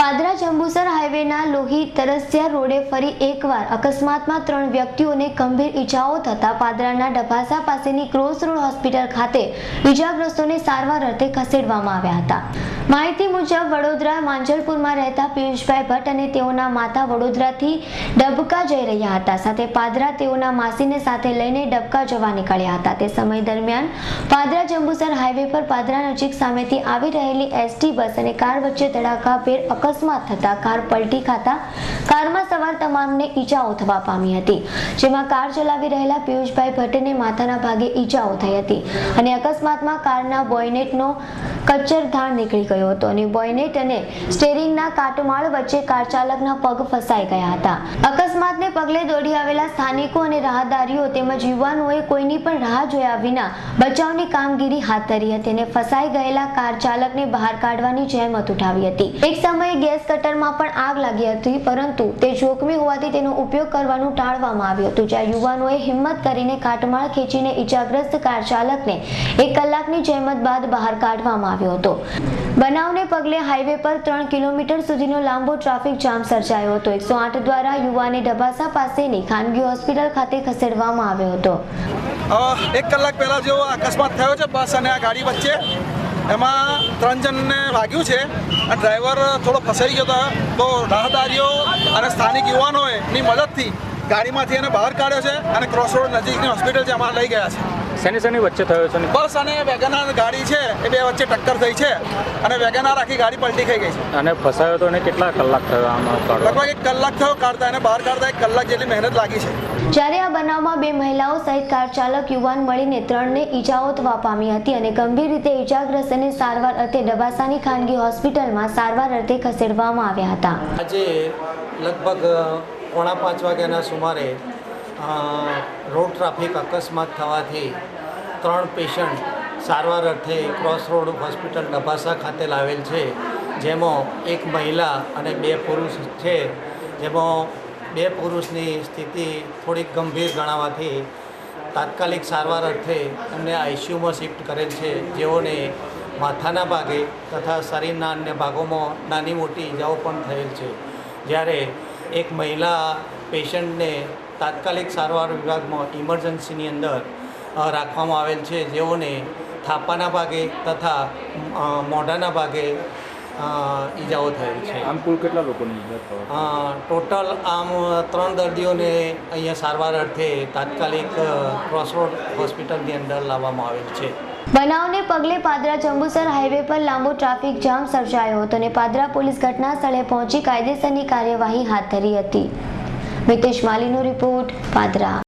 પાદરા જંબુસર હાઈવેના લોહી તરસ્યા રોડે ફરી એકવાર અકસ્માતમાં ત્રણ વ્યક્તિઓને ગંભીર ઈજાઓ થતા પાદરાના ડભાસા પાસેની ક્રોસ રોડ હોસ્પિટલ ખાતે ઈજાગ્રસ્તોને સારવાર અર્થે ખસેડવામાં આવ્યા હતા. માહિતી મુજબ, વડોદરા, માંજલપુરમાં રહેતા પિયુષભાઈ ભટ્ટ અને તેઓના માતા વડોદરાથી ડબકા જઈ રહ્યા હતા. સાથે પાદરા તેઓના માસીને સાથે લઈને ડબકા જવા નીકળ્યા હતા. તે સમય દરમિયાન પાદરા જંબુસર હાઈવે પર પાદરા નજીક સામેથી આવી રહેલી એસટી બસ અને કાર વચ્ચે ધડાકાભેર અકસ્માત થતા કાર પલટી ખાતા કારમાં સવાર તમામને ઈજાઓ થવા પામી હતી, જેમાં કાર ચલાવી રહેલા પિયુષભાઈ ભટ્ટને માથાના ભાગે ઈજાઓ થઈ હતી અને અકસ્માતમાં કારના બોયનેટનો કચ્ચરધાણ નીકળી ગયો હતો અને અને સ્ટેરિંગના કાટમાળ વચ્ચે કાર ચાલકના પગ ફસાઈ ગયા હતા. અકસ્માતને પગલે દોડી આવેલા સ્થાનિકો અને રાહદારીઓ તેમજ યુવાનોએ કોઈની પણ રાહ જોયા વિના બચાવની કામગીરી હાથ ધરી હતી અને ફસાઈ ગયેલા કાર ચાલકને બહાર કાઢવાની જહેમત ઉઠાવી હતી. એક સમયે ગેસ કટરમાં પણ આગ લાગી હતી, પરંતુ તે જોખમી હોવાથી તેનો ઉપયોગ કરવાનું ટાળવામાં આવ્યું હતું, જ્યાં યુવાનોએ હિંમત કરીને કાટમાળ ખેંચીને ઈજાગ્રસ્ત કાર ચાલકને એક કલાકની જહેમત બાદ બહાર કાઢવામાં આવ્યો હતો. બનાવને પગલે હાઈવે પર ત્રણ કિલોમીટર સુધીનો લાંબો ટ્રાફિક જામ સર્જાયો હતો. એકસો આઠ દ્વારા યુવાને ડબાસા પાસેની ખાનગી હોસ્પિટલ ખાતે ખસેડવામાં આવ્યો હતો. એક કલાક પહેલાં જેવો અકસ્માત થયો છે બસ અને આ ગાડી વચ્ચે. એમાં ત્રણ જણને વાગ્યું છે. અને ડ્રાઈવર થોડો ફસાઈ ગયો હતો. તો રાહદારીઓ અને સ્થાનિક યુવાનોએ ની મદદથી ગાડીમાંથી એને બહાર કાઢ્યો છે અને ક્રોસ રોડ નજીકની હોસ્પિટલ છે, એમાં લઈ ગયા છે. શેની શેની વચ્ચે થયો છે બસ અને વેગનાર ગાડી છે એ બે વચ્ચે ટક્કર થઈ છે અને વેગનાર આખી ગાડી પલટી ખાઈ ગઈ છે. અને ફસાયો તો એને કેટલા કલાક થયો આમાં લગભગ એક કલાક થયો કાઢતા એને બહાર કાઢતા એક કલાક જેટલી મહેનત લાગી છે. જ્યારે આ બનાવમાં બે મહિલાઓ સહિત કાર ચાલક યુવાન મળીને ત્રણને ઈજાઓ થવા પામી હતી અને ગંભીર રીતે ઈજાગ્રસ્તને સારવાર અર્થે ડબાસાની ખાનગી હોસ્પિટલમાં સારવાર અર્થે ખસેડવામાં આવ્યા હતા. આજે લગભગ પોણા પાંચ વાગ્યાના સુમારે રોડ ટ્રાફિક અકસ્માત થવાથી ત્રણ પેશન્ટ સારવાર અર્થે ક્રોસ રોડ હોસ્પિટલ ડભાસા ખાતે લાવેલ છે, જેમાં એક મહિલા અને બે પુરુષ છે. જેમાં બે પુરુષની સ્થિતિ થોડીક ગંભીર ગણાવાથી તાત્કાલિક સારવાર અર્થે એમને આઈસીયુમાં શિફ્ટ કરેલ છે. જેઓને માથાના ભાગે તથા શરીરના અન્ય ભાગોમાં નાની મોટી ઈજાઓ પણ થયેલ છે. જ્યારે એક મહિલા પેશન્ટને તાત્કાલિક સારવાર વિભાગમાં ઇમરજન્સીની અંદર રાખવામાં આવેલ છે. જેઓને થાપાના ભાગે તથા મોઢાના ભાગે ઈજાઓ થયેલ છે. આમ કુલ કેટલા લોકોની ઈજા ટોટલ આમ ત્રણ દર્દીઓને અહીંયા સારવાર અર્થે તાત્કાલિક ક્રોસરોડ હોસ્પિટલની અંદર લાવવામાં આવેલ છે. બનાવને પગલે પાદરા જંબુસર હાઈવે પર લાંબો ટ્રાફિક જામ સર્જાયો હતો અને પાદરા પોલીસ ઘટના સ્થળે પહોંચી કાયદેસરની કાર્યવાહી હાથ ધરી હતી. મિતેશ માલીનો રિપોર્ટ પાદરા.